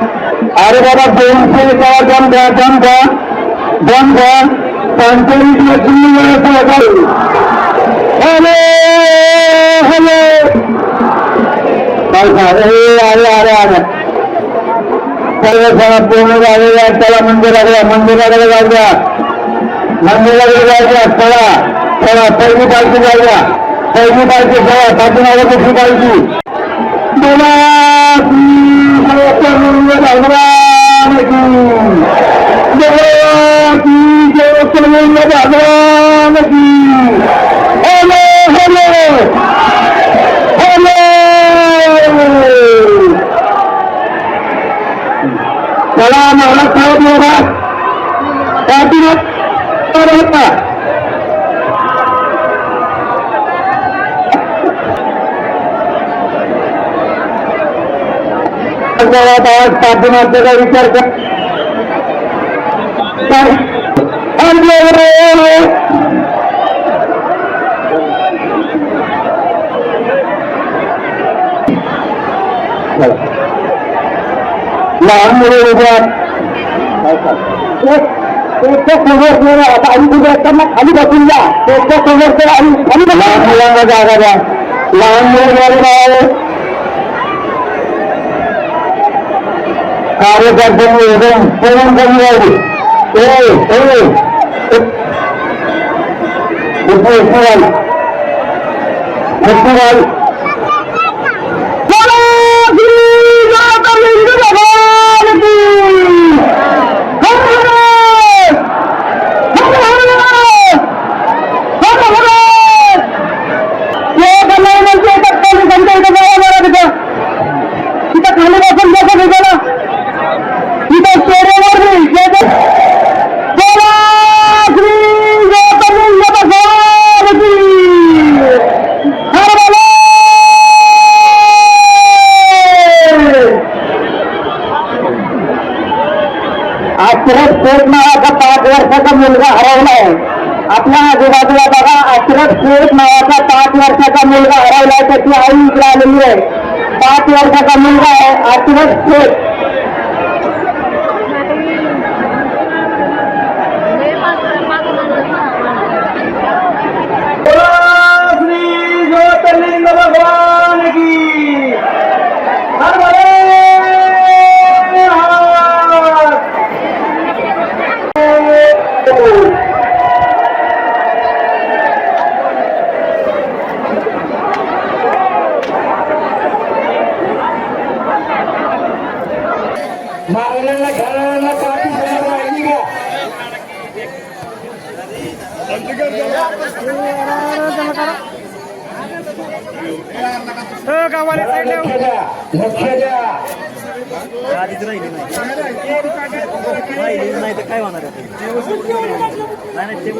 अरे बाबा दोनशे का दम द्या दम द्या. दम द्या. पंचवीस लक्ष्मी हॅलो हॅलो. अरे अरे अरे. सर्व सण पूर्ण झालेले आहेत त्याला मंदिराकडे मंदिराकडे जाऊ द्या. मंदिराकडे जाऊ द्या. चला चला पहिली पालखी जाऊ द्या. पहिली पालखी सगळ्या पाठीमागे दुसरी पालखी बोला Salam alaikum warahmatullahi wabarakatuh. गावात आज पाठीमागचा विचार कर लहान मुले उभ्या आता आई उभे असताना खाली बसून जा तो समोर खाली लहान मुलांना जागा द्या. लहान मुलं కార్యకర్తలు ఉదయం పూర్వం కనుగోడు ఇప్పుడు ఎక్కువ ఎక్కువ वर्षाचा मुलगा हरवलाय आपल्या आजूबाजूला बघा अशरफ शेख नावाचा पाच वर्षाचा मुलगा हरवलाय त्याची आई इकडे आलेली आहे. पाच वर्षाचा मुलगा आहे अशरफ शेख गावाला आधीच राहिली नाही नाही तर काय होणार नाही ते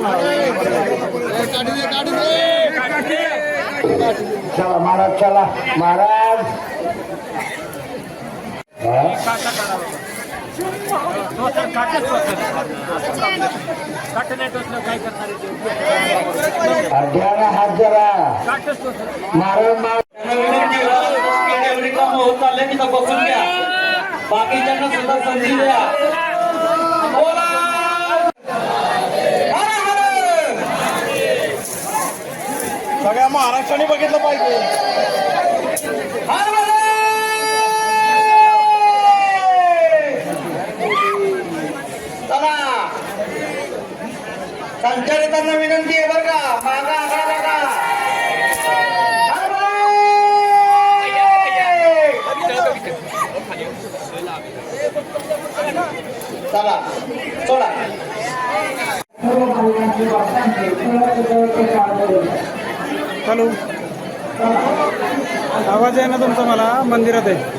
चला. महाराज. चला महाराज हात जरा महाराज होत चाललंय तिथं बसून घ्या बाकीच्यांना सुद्धा संधी द्या सगळ्या महाराष्ट्राने बघितलं पाहिजे. संचालकांना विनंती आहे बरं का. मागा आगा नका हर चला सोडा. आवाज आहे ना तुमचा मला? मंदिरात आहे.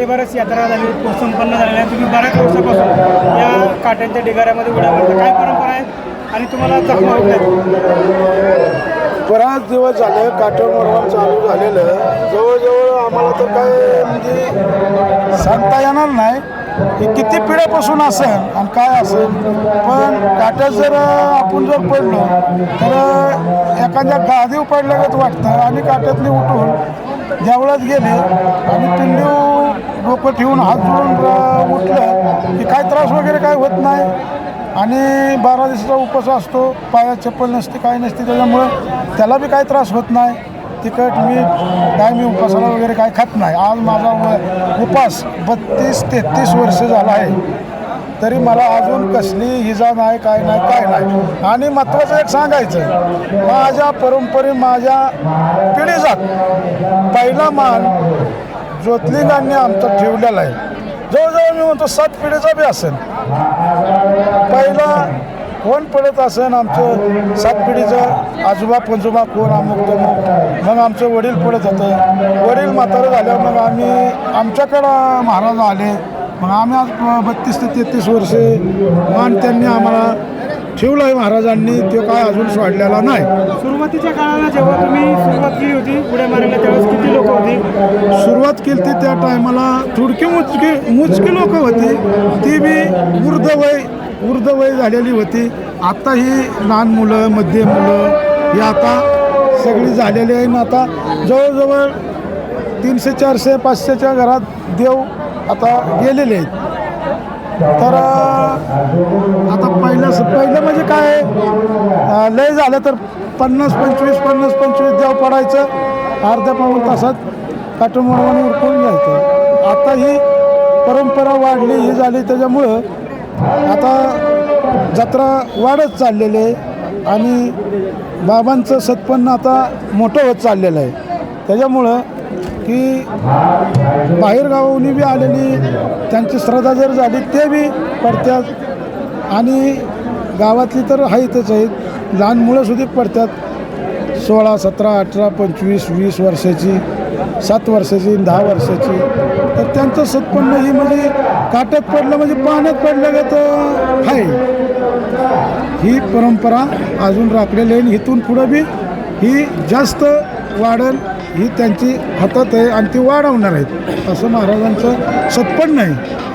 तुम्ही यात्रा झाली संपन्न झालेली आहे. तुम्ही बऱ्याच वर्षापासून या काट्यांच्या ढिगाऱ्यामध्ये उड्या मारता काय परंपरा आहेत आणि तुम्हाला जखमा होत नाही बराच दिवस झाले काठ्यावर मरवण चालू झालेलं. जवळजवळ आम्हाला तर काय म्हणजे सांगता येणार नाही. की किती पिढ्यापासून असेल आणि काय असेल. पण काट्यात जर आपण जर पडलो तर एखाद्या गादीव पडल्यागत वाटतं आणि काट्यातली उठून देवळात गेले आणि पिंडीव डोकं ठेवून हात जोडून उठलं की काय त्रास वगैरे काय होत नाही. आणि बारा दिवसाचा उपवास असतो. पायात चप्पल नसते काय नसते. त्याच्यामुळं त्याला बी काय त्रास होत नाही. तिखट मीठ काय मी उपासाला वगैरे काय खात नाही. आज माझा उपास बत्तीस तेहतीस वर्ष झाला आहे. तरी मला अजून कसली हिजा नाही काय नाही काय नाही. आणि महत्त्वाचं एक सांगायचं माझ्या परंपरे माझ्या पिढीजात. पहिला मान ज्योतिर्लिंगांनी आमचा ठेवलेला आहे. जवळजवळ मी म्हणतो सात पिढीचा बी असेल. पहिला कोण पडत असेल आमचं सात पिढीचं आजोबा पंजोबा कोण अमुक तमुक. मग आमचं वडील पडत होतं. वडील म्हातारं झाल्यावर मग आम्ही आमच्याकडं महाराज आले. मग आम्ही आज बत्तीस ते तेहतीस वर्षे मान त्यांनी आम्हाला ठेवलं आहे महाराजांनी तो काय अजून सोडलेला नाही. सुरुवातीच्या काळाला जेव्हा तुम्ही सुरुवात केली होती उड्या मारायला त्यावेळेस किती लोक होती? सुरुवात केली ती त्या टायमाला थोडकी मुचकी मुचकी लोक होती. ती बी वृद्ध वय वृद्ध वय झालेली होती. आता ही लहान मुलं मध्यम मुलं ही आता सगळी झालेली आहे. आणि आता जवळजवळ तीनशे चारशे पाचशेच्या घरात देव आता गेलेले आहेत. तर आता पहिलं पहिलं म्हणजे काय? लय झालं तर पन्नास पंचवीस पन्नास पंचवीस देव पडायचं. अर्ध्या पाऊण तासात काटून उरकून घ्यायचं. आता ही परंपरा वाढली ही झाली त्याच्यामुळं आता जत्रा वाढत चाललेली आहे आणि बाबांचं सत्पन्न आता मोठं होत चाललेलं आहे. त्याच्यामुळं की बाहेरगावाहून बी आलेली त्यांची श्रद्धा जर झाली ते बी पडतात. आणि गावातली तर आहेतच आहेत. लहान मुलंसुद्धा पडतात. सोळा सतरा अठरा पंचवीस वीस वर्षाची सात वर्षाची दहा वर्षाची. तर त्यांचं सत्पन्न ही म्हणजे काट्यात पडलं म्हणजे पाण्यात पडलं तर आहे ही परंपरा अजून राखलेली आहे आणि इथून पुढं बी ही जास्त वाढेल. ही त्यांची हातात आहे आणि ती वाढवणार आहेत. असं महाराजांचं सत्पन्न आहे